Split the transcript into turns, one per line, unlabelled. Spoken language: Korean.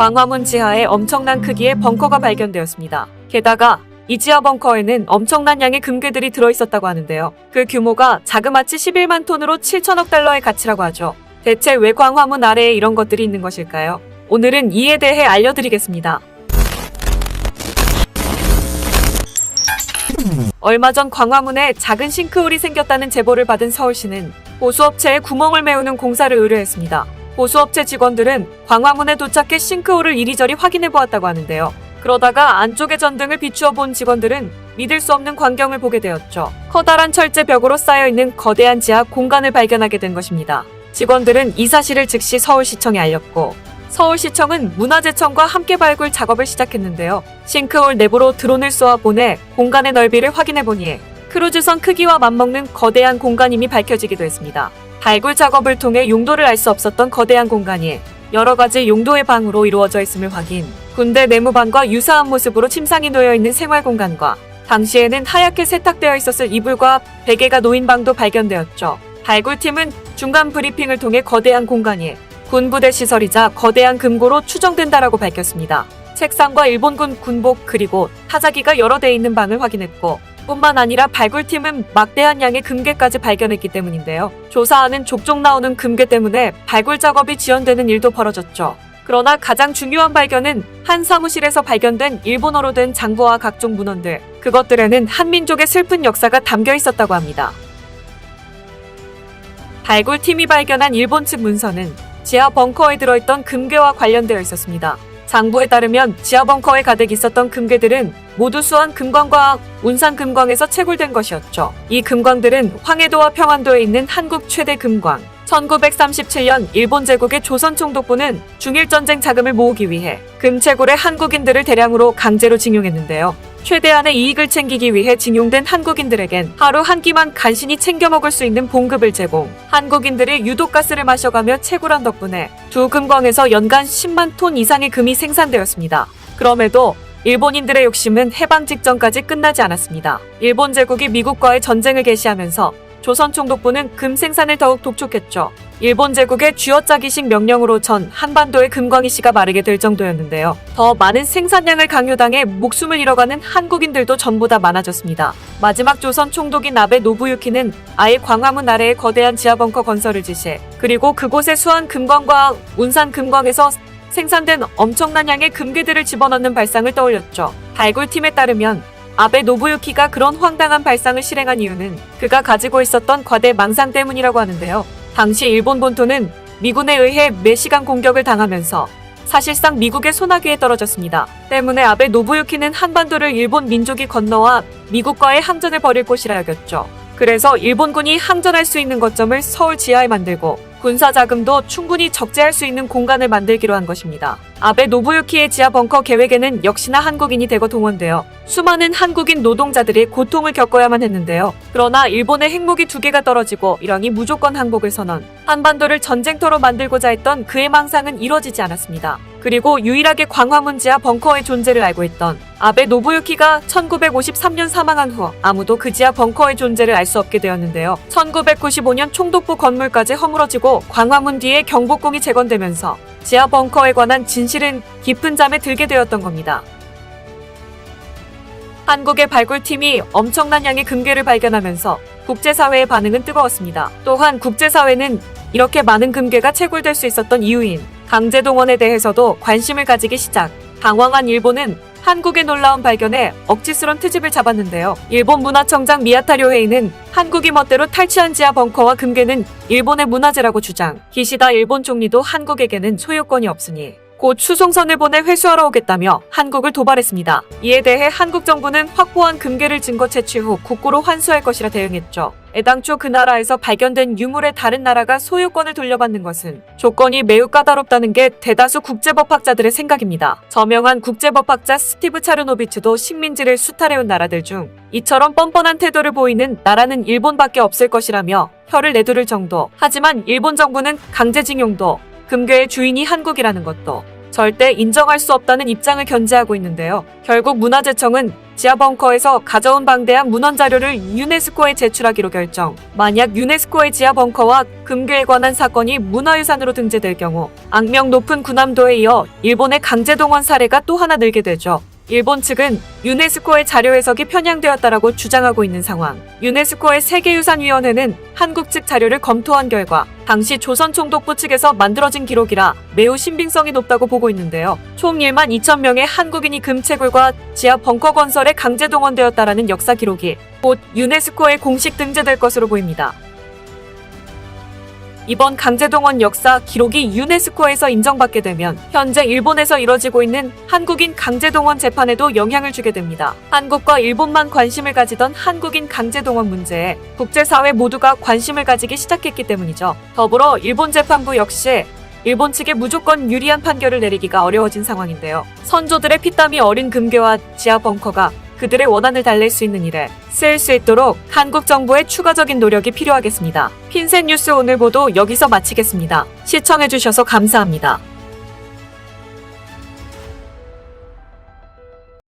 광화문 지하에 엄청난 크기의 벙커가 발견되었습니다. 게다가 이 지하 벙커에는 엄청난 양의 금괴들이 들어있었다고 하는데요. 그 규모가 자그마치 11만 톤으로 7천억 달러의 가치라고 하죠. 대체 왜 광화문 아래에 이런 것들이 있는 것일까요? 오늘은 이에 대해 알려드리겠습니다. 얼마 전 광화문에 작은 싱크홀이 생겼다는 제보를 받은 서울시는 보수업체에 구멍을 메우는 공사를 의뢰했습니다. 보수업체 직원들은 광화문에 도착해 싱크홀을 이리저리 확인해 보았다고 하는데요. 그러다가 안쪽의 전등을 비추어 본 직원들은 믿을 수 없는 광경을 보게 되었죠. 커다란 철제 벽으로 쌓여 있는 거대한 지하 공간을 발견하게 된 것입니다. 직원들은 이 사실을 즉시 서울시청에 알렸고 서울시청은 문화재청과 함께 발굴 작업을 시작했는데요. 싱크홀 내부로 드론을 쏘아 보내 공간의 넓이를 확인해 보니 크루즈선 크기와 맞먹는 거대한 공간임이 밝혀지기도 했습니다. 발굴 작업을 통해 용도를 알 수 없었던 거대한 공간이 여러 가지 용도의 방으로 이루어져 있음을 확인. 군대 내무반과 유사한 모습으로 침상이 놓여 있는 생활 공간과 당시에는 하얗게 세탁되어 있었을 이불과 베개가 놓인 방도 발견되었죠. 발굴팀은 중간 브리핑을 통해 거대한 공간이 군부대 시설이자 거대한 금고로 추정된다라고 밝혔습니다. 책상과 일본군 군복 그리고 타자기가 여러 대 있는 방을 확인했고 뿐만 아니라 발굴팀은 막대한 양의 금괴까지 발견했기 때문인데요. 조사하는 족족 나오는 금괴 때문에 발굴 작업이 지연되는 일도 벌어졌죠. 그러나 가장 중요한 발견은 한 사무실에서 발견된 일본어로 된 장부와 각종 문헌들. 그것들에는 한민족의 슬픈 역사가 담겨 있었다고 합니다. 발굴팀이 발견한 일본 측 문서는 지하 벙커에 들어있던 금괴와 관련되어 있었습니다. 장부에 따르면 지하 벙커에 가득 있었던 금괴들은 모두 수원 금광과 운산 금광에서 채굴된 것이었죠. 이 금광들은 황해도와 평안도에 있는 한국 최대 금광. 1937년 일본 제국의 조선 총독부는 중일전쟁 자금을 모으기 위해 금채굴에 한국인들을 대량으로 강제로 징용했는데요. 최대한의 이익을 챙기기 위해 징용된 한국인들에겐 하루 한 끼만 간신히 챙겨 먹을 수 있는 봉급을 제공. 한국인들이 유독가스를 마셔가며 채굴한 덕분에 두 금광에서 연간 10만 톤 이상의 금이 생산되었습니다. 그럼에도 일본인들의 욕심은 해방 직전까지 끝나지 않았습니다. 일본 제국이 미국과의 전쟁을 개시하면서 조선 총독부는 금 생산을 더욱 독촉했죠. 일본 제국의 쥐어짜기식 명령으로 전 한반도의 금광이 씨가 마르게 될 정도였는데요. 더 많은 생산량을 강요당해 목숨을 잃어가는 한국인들도 전보다 많아졌습니다. 마지막 조선 총독인 아베 노부유키는 아예 광화문 아래에 거대한 지하벙커 건설을 지시해 그리고 그곳에 수한 금광과 운산 금광에서 생산된 엄청난 양의 금괴들을 집어넣는 발상을 떠올렸죠. 발굴팀에 따르면 아베 노부유키가 그런 황당한 발상을 실행한 이유는 그가 가지고 있었던 과대 망상 때문이라고 하는데요. 당시 일본 본토는 미군에 의해 매시간 공격을 당하면서 사실상 미국의 소나기에 떨어졌습니다. 때문에 아베 노부유키는 한반도를 일본 민족이 건너와 미국과의 항전을 벌일 곳이라 여겼죠. 그래서 일본군이 항전할 수 있는 거점을 서울 지하에 만들고 군사 자금도 충분히 적재할 수 있는 공간을 만들기로 한 것입니다. 아베 노부유키의 지하 벙커 계획에는 역시나 한국인이 대거 동원되어 수많은 한국인 노동자들이 고통을 겪어야만 했는데요. 그러나 일본의 핵무기 두 개가 떨어지고 일왕이 무조건 항복을 선언. 한반도를 전쟁터로 만들고자 했던 그의 망상은 이뤄지지 않았습니다. 그리고 유일하게 광화문 지하 벙커의 존재를 알고 있던 아베 노부유키가 1953년 사망한 후 아무도 그 지하 벙커의 존재를 알 수 없게 되었는데요. 1995년 총독부 건물까지 허물어지고 광화문 뒤에 경복궁이 재건되면서 지하 벙커에 관한 진실은 깊은 잠에 들게 되었던 겁니다. 한국의 발굴팀이 엄청난 양의 금괴를 발견하면서 국제사회의 반응은 뜨거웠습니다. 또한 국제사회는 이렇게 많은 금괴가 채굴될 수 있었던 이유인 강제 동원에 대해서도 관심을 가지기 시작. 당황한 일본은 한국의 놀라운 발견에 억지스런 트집을 잡았는데요. 일본 문화청장 미야타료 회의는 한국이 멋대로 탈취한 지하 벙커와 금괴는 일본의 문화재라고 주장. 기시다 일본 총리도 한국에게는 소유권이 없으니 곧 수송선을 보내 회수하러 오겠다며 한국을 도발했습니다. 이에 대해 한국 정부는 확보한 금괴를 증거 채취 후 국고로 환수할 것이라 대응했죠. 애당초 그 나라에서 발견된 유물의 다른 나라가 소유권을 돌려받는 것은 조건이 매우 까다롭다는 게 대다수 국제법학자들의 생각입니다. 저명한 국제법학자 스티브 차르노비츠도 식민지를 수탈해온 나라들 중 이처럼 뻔뻔한 태도를 보이는 나라는 일본밖에 없을 것이라며 혀를 내두를 정도. 하지만 일본 정부는 강제징용도 금괴의 주인이 한국이라는 것도 절대 인정할 수 없다는 입장을 견지하고 있는데요. 결국 문화재청은 지하 벙커에서 가져온 방대한 문헌 자료를 유네스코에 제출하기로 결정. 만약 유네스코의 지하 벙커와 금괴에 관한 사건이 문화유산으로 등재될 경우 악명 높은 군함도에 이어 일본의 강제동원 사례가 또 하나 늘게 되죠. 일본 측은 유네스코의 자료 해석이 편향되었다라고 주장하고 있는 상황. 유네스코의 세계유산위원회는 한국 측 자료를 검토한 결과 당시 조선 총독부 측에서 만들어진 기록이라 매우 신빙성이 높다고 보고 있는데요. 총 1만 2천 명의 한국인이 금채굴과 지하 벙커 건설에 강제 동원되었다라는 역사 기록이 곧 유네스코에 공식 등재될 것으로 보입니다. 이번 강제동원 역사 기록이 유네스코에서 인정받게 되면 현재 일본에서 이뤄지고 있는 한국인 강제동원 재판에도 영향을 주게 됩니다. 한국과 일본만 관심을 가지던 한국인 강제동원 문제에 국제사회 모두가 관심을 가지기 시작했기 때문이죠. 더불어 일본 재판부 역시 일본 측에 무조건 유리한 판결을 내리기가 어려워진 상황인데요. 선조들의 피땀이 어린 금괴와 지하 벙커가 그들의 원한을 달랠 수 있는 일에 쓰일 수 있도록 한국 정부의 추가적인 노력이 필요하겠습니다. 핀셋 뉴스 오늘 보도 여기서 마치겠습니다. 시청해주셔서 감사합니다.